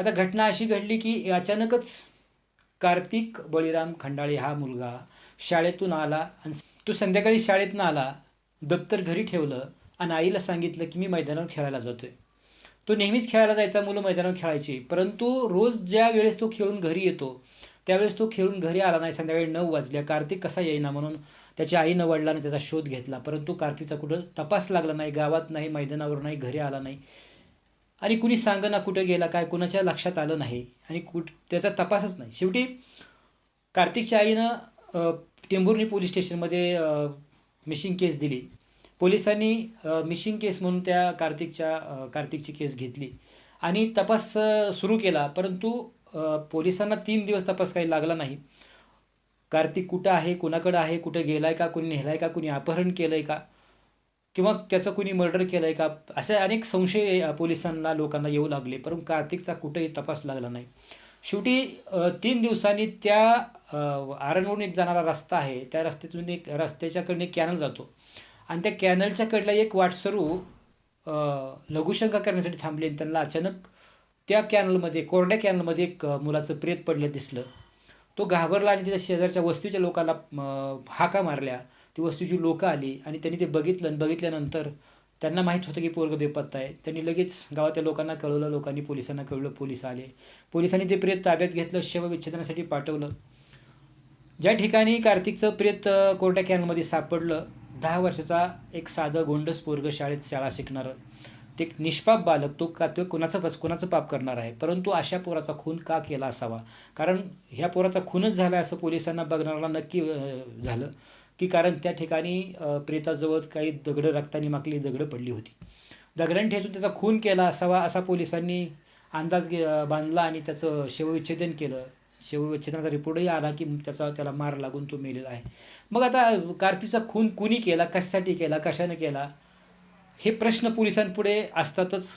आता घटना अशी घडली की अचानकच कार्तिक बळीराम खंडाळे हा मुलगा शाळेतून आला आणि तो संध्याकाळी शाळेतनं आला दप्तर घरी ठेवलं आणि आईला सांगितलं की मी मैदानावर खेळायला जातोय. तो नेहमीच खेळायला जायचा मुलं मैदानावर खेळायची परंतु रोज ज्या वेळेस तो खेळून घरी येतो त्यावेळेस तो खेळून घरी आला नाही. संध्याकाळी नऊ वाजल्या. कार्तिक कसा येईना म्हणून त्याच्या आईनं वडिलांनी त्याचा शोध घेतला. परंतु कार्तिकचा कुठं तपास लागला नाही गावात नाही मैदानावर नाही घरी आला नाही. आणि कुणी सांगना कुठं गेला काय कुणाच्या लक्षात आलं नाही आणि कुठ त्याचा तपासच नाही. शेवटी कार्तिकच्या आईनं टेंभुर्णी पोलीस स्टेशनमध्ये मिशिंग केस दिली. पोलिसांनी मिशिंग केस म्हणून त्या कार्तिकच्या कार्तिकची केस घेतली. आणि तपास सुरू केला परंतु पोलिसांना तीन दिवस तपास काही लागला नाही. कार्तिक कुठं आहे कुणाकडं आहे कुठं गेला आहे का कुणी नेलाय का कुणी अपहरण केलं आहे का? किंवा त्याचं कुणी मर्डर केलंय का? असे अनेक संशय पोलिसांना लोकांना येऊ लागले. परंतु कार्तिकचा कुठेही तपास लागला नाही. शेवटी तीन दिवसांनी त्या आरणवरून एक जाणारा रस्ता आहे. त्या रस्त्यातून एक रस्त्याच्याकडनं एक कॅनल जातो. आणि त्या कॅनलच्या कडला एक वाटसरू लघुशंका करण्यासाठी थांबले आणि त्यांना अचानक त्या कॅनलमध्ये कोरड्या कॅनलमध्ये एक मुलाचं प्रेत पडलं दिसलं. तो घाबरला आणि त्याच्या शेजारच्या वस्तीच्या लोकांना हाका मारल्या. ती वस्तीची लोकं आली आणि त्यांनी ते बघितलं आणि बघितल्यानंतर त्यांना माहीत होतं की पोरग बेपत्ता आहे. त्यांनी लगेच गावातल्या लोकांना कळवलं लोकांनी पोलिसांना कळवलं पोलीस आले. पोलिसांनी ते प्रेत ताब्यात घेतलं शवविच्छेदनासाठी पाठवलं. ज्या ठिकाणी कार्तिकचं प्रेत कोर्टा कॅनमध्ये सापडलं दहा वर्षाचा एक साधं गोंडस पोरग शाळेत शाळा शिकणारं. ते एक निष्पाप बालक तो का तो कोणाचं पस- कोणाचं पाप करणार आहे? परंतु अशा पोराचा खून का केला असावा? कारण ह्या पोराचा खूनच झाला असं पोलिसांना बघणारा नक्की झालं. की कारण त्या ठिकाणी प्रेताजवळ काही दगडं रक्तानी माकली दगडं पडली होती. दगडांनी ठेचून त्याचा खून केला असावा असा पोलिसांनी अंदाज घे बांधला आणि त्याचं शवविच्छेदन केलं. शवविच्छेदनाचा रिपोर्टही आला की त्याचा त्याला मार लागून तो मेलेला आहे. मग आता कार्तीचा खून कुणी केला कशासाठी केला कशानं केला हे प्रश्न पोलिसांपुढे असतातच.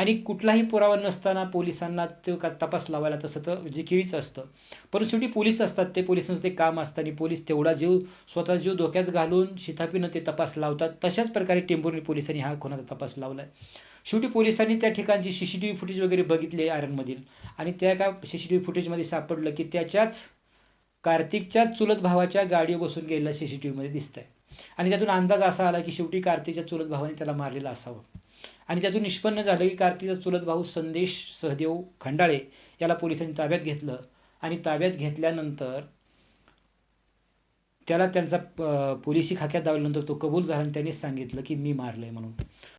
आणि कुठलाही पुरावा नसताना पोलिसांना तो का तपास लावायला तसं तर जिकिरीचं असतं. परंतु शेवटी पोलीस असतात ते पोलिसांचं ते काम असतं आणि पोलीस तेवढा जीव स्वतः जीव धोक्यात घालून शितापीनं ते तपास लावतात. तशाच प्रकारे टेंभुर्णी पोलिसांनी हा खुनाचा तपास लावला आहे शेवटी पोलिसांनी त्या ठिकाणची C C T V footage वगैरे बघितले आरणमधील आणि त्या का सी सी टी व्ही फुटेजमध्ये सापडलं की त्याच्याच कार्तिकच्या चुलत भावाच्या गाडीवर बसून गेलेला सी सी टी व्हीमध्ये दिसतंय. आणि त्यातून अंदाज असा आला की शेवटी कार्तिकच्या चुलत भावाने त्याला मारलेलं असावं. आणि त्यातून निष्पन्न झालं की कार्तिकचा चुलत भाऊ संदेश सहदेव खंडाळे याला पोलिसांनी ताब्यात घेतलं. आणि ताब्यात घेतल्यानंतर त्याला त्यांचा प- पोलिसी खाक्यात दावल्यानंतर तो कबूल झाला आणि त्यांनीच सांगितलं की मी मारलंय म्हणून.